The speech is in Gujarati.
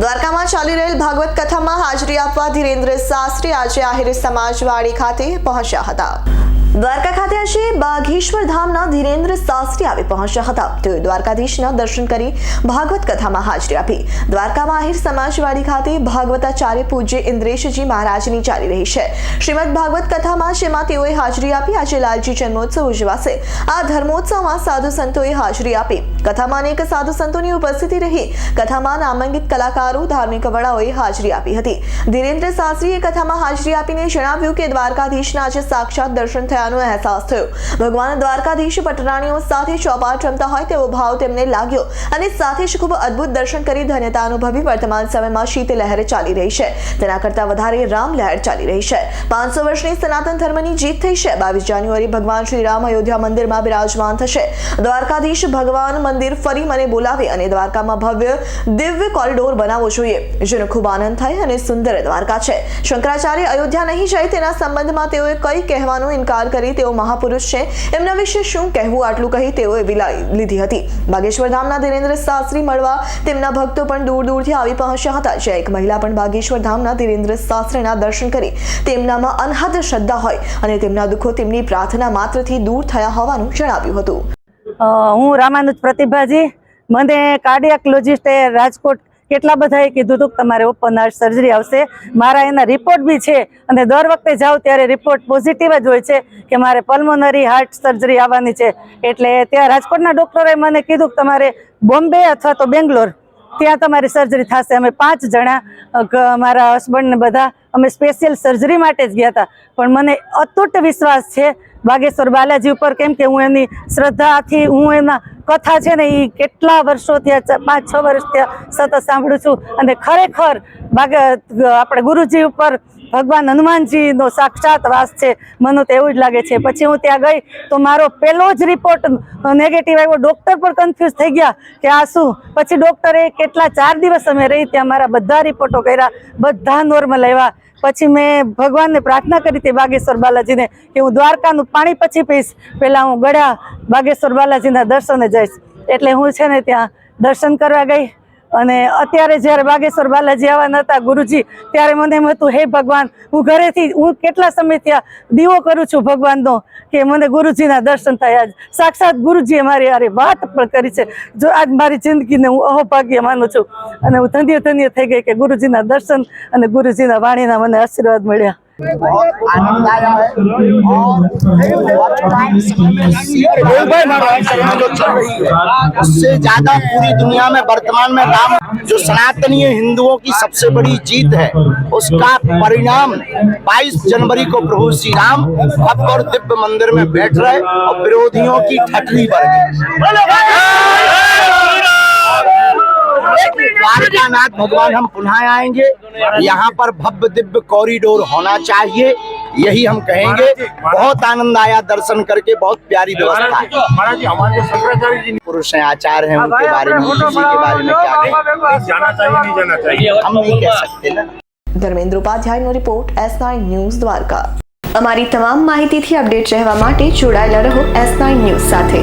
દ્વારકામાં ચાલી રહેલ ભાગવત કથામાં હાજરી આપવા ધીરેન્દ્ર શાસ્ત્રી આજે આહિર સમાજવાડી ખાતે પહોંચ્યા હતા. દ્વારકા ખાતે આજે બાઘેશ્વર ધામના ધીરેન્દ્ર શાસ્ત્રી આવી પહોંચ્યા હતા. તેઓએ દ્વારકાધીશના દર્શન કરી ભાગવત કથામાં હાજરી આપી. દ્વારકામાં આહિર સમાજવાડી ખાતે ભાગવતાચાર્ય પૂજ્ય ઇન્દ્રેશજી મહારાજની ચાલી રહી છે. શ્રીમદ ભાગવત કથામાં જેમાં તેઓએ હાજરી આપી. આજે લાલજી જન્મોત્સવ ઉજવાશે. આ ધર્મોત્સવમાં સાધુ સંતોએ હાજરી આપી. કથામાં અનેક સાધુ સંતોની ઉપસ્થિતિ રહી. કથામાં નામાંકિત કલાકારો, ધાર્મિક વડાઓએ હાજરી આપી હતી. ધીરેન્દ્ર શાસ્ત્રીએ કથામાં હાજરી આપીને જણાવ્યું કે દ્વારકાધીશના આજે સાક્ષાત દર્શન થયાનો અહેસાસ થયો. ભગવાન દ્વારકાધીશ પટરાણીઓ સાથે ચોપાટ રમતા હોય તેવો ભાવ તેમને લાગ્યો અને સાથે જ ખૂબ અદ્ભુત દર્શન કરી ધન્યતા અનુભવી વર્તમાન સમયમાં શીત લહેર ચાલી રહી છે. તેના કરતાં વધારે રામ લહેર ચાલી રહી છે. પાંચસો વર્ષની સનાતન ધર્મની જીત થઈ છે. બાવીસ જાન્યુઆરી ભગવાન શ્રી રામ અયોધ્યા મંદિરમાં બિરાજમાન થશે. દ્વારકાધીશ ભગવાન મંદિર ફરી મને બોલાવે અને દ્વારકામાં ભવ્ય દિવ્ય કોરિડોર બનાવવો જોઈએ. જેનો ખૂબ આનંદ થાય અને સુંદર દ્વારકા છે. શંકરાચાર્ય અયોધ્યા નહીં જાય તેના સંબંધમાં તેઓએ કઈ કહેવાનો ઇનકાર કરી તેઓ મહાપુરુષ છે. એમના વિશે શું કહેવું આટલું કહી તેઓએ વિલાઈ લીધી હતી. બાગેશ્વર ધામના ધીરેન્દ્ર શાસ્ત્રી મળવા તેમના ભક્તો પણ દૂર દૂરથી આવી પહોંચ્યા હતા. જ્યાં એક મહિલા પણ બાગેશ્વર ધામના ધીરેન્દ્ર શાસ્ત્રીના દર્શન કરી તેમનામાં અનહદ શ્રદ્ધા હોય અને તેમના દુઃખો તેમની પ્રાર્થના માત્રથી દૂર થયા હોવાનું જણાવ્યું હતું. હું રામાનુજ પ્રતિભાજી, મને કાર્ડિયાકોલોજીસ્ટે રાજકોટ કેટલા બધાએ કીધું હતું કે તમારે ઓપન હાર્ટ સર્જરી આવશે. મારા એના રિપોર્ટ બી છે અને દર વખતે જાઉં ત્યારે રિપોર્ટ પોઝિટિવ જ હોય છે કે મારે પલ્મોનરી હાર્ટ સર્જરી આવવાની છે. એટલે ત્યાં રાજકોટના ડૉક્ટરોએ મને કીધું કે તમારે બોમ્બે અથવા તો બેંગ્લોર ત્યાં તમારી સર્જરી થશે. અમે પાંચ જણા મારા હસબન્ડને બધા અમે સ્પેશિયલ સર્જરી માટે જ ગયા હતા. પણ મને અતૂટ વિશ્વાસ છે બાગેશ્વર બાલાજી ઉપર કેમ કે હું એની શ્રદ્ધાથી હું એના કથા છે ને એ કેટલા વર્ષો ચ- પાંચ, છ વર્ષ થયા સતત સાંભળું છું. અને ખરેખર બાગ, આપણે ગુરુજી ઉપર ભગવાન હનુમાનજીનો સાક્ષાત વાસ છે, મને તો એવું જ લાગે છે. પછી હું ત્યાં ગઈ તો મારો પહેલો જ રિપોર્ટ નેગેટિવ આવ્યો. ડૉક્ટર પણ કન્ફ્યુઝ થઈ ગયા કે આ શું? પછી ડૉક્ટરે કેટલા ચાર દિવસ અમે રહી ત્યાં મારા બધા રિપોર્ટો કર્યા, બધા નોર્મલ આવ્યા. પછી મેં ભગવાનને પ્રાર્થના કરી હતી બાગેશ્વર બાલાજીને કે હું દ્વારકાનું પાણી પછી પીશ. પહેલાં હું ગળ્યા બાગેશ્વર બાલાજીના દર્શને જઈશ. એટલે હું છે ને ત્યાં દર્શન કરવા ગઈ. અને અત્યારે જ્યારે બાગેશ્વર બાલાજી આવવાના હતા ગુરુજી, ત્યારે મને એમ હતું, હે ભગવાન, હું ઘરેથી, હું કેટલા સમય ત્યાં દીવો કરું છું ભગવાનનો? કે મને ગુરુજીના દર્શન થયા જ. સાક્ષાત ગુરુજીએ મારી હારે વાત પણ કરી છે. જો આજ મારી જિંદગીને હું અહોભાગ્ય માનું છું. અને હું ધન્ય ધન્ય થઈ ગઈ કે ગુરુજીના દર્શન અને ગુરુજીના વાણીના મને આશીર્વાદ મળ્યા. उससे ज़्यादा पूरी दुनिया में, वर्तमान में राम जो सनातनीय हिंदुओं की सबसे बड़ी जीत है, उसका परिणाम 22 जनवरी को प्रभु श्री राम भव्य और दिव्य मंदिर में बैठ रहे और विरोधियों की ठटली बढ़ गई। द्वारकानाथ भगवान हम पुनः आएंगे यहाँ पर भव्य दिव्य कॉरिडोर होना चाहिए यही हम कहेंगे बहुत आनंद आया दर्शन करके बहुत प्यारी व्यवस्था है महाराज जी हमारे जो शंकराचार्य जी पुरुष हैं आचार्य हैं उनके बारे में किसी के बारे में क्या कहें ने जाना चाहिए नहीं जाना चाहिए हम नहीं कह सकते ना Dharmendra ઉપાધ્યાયનો report S nine news Dwarka અમારી તમામ માહિતીથી અપડેટ રહેવા માટે જોડાયેલા રહો એસ નાઇન ન્યૂઝ સાથે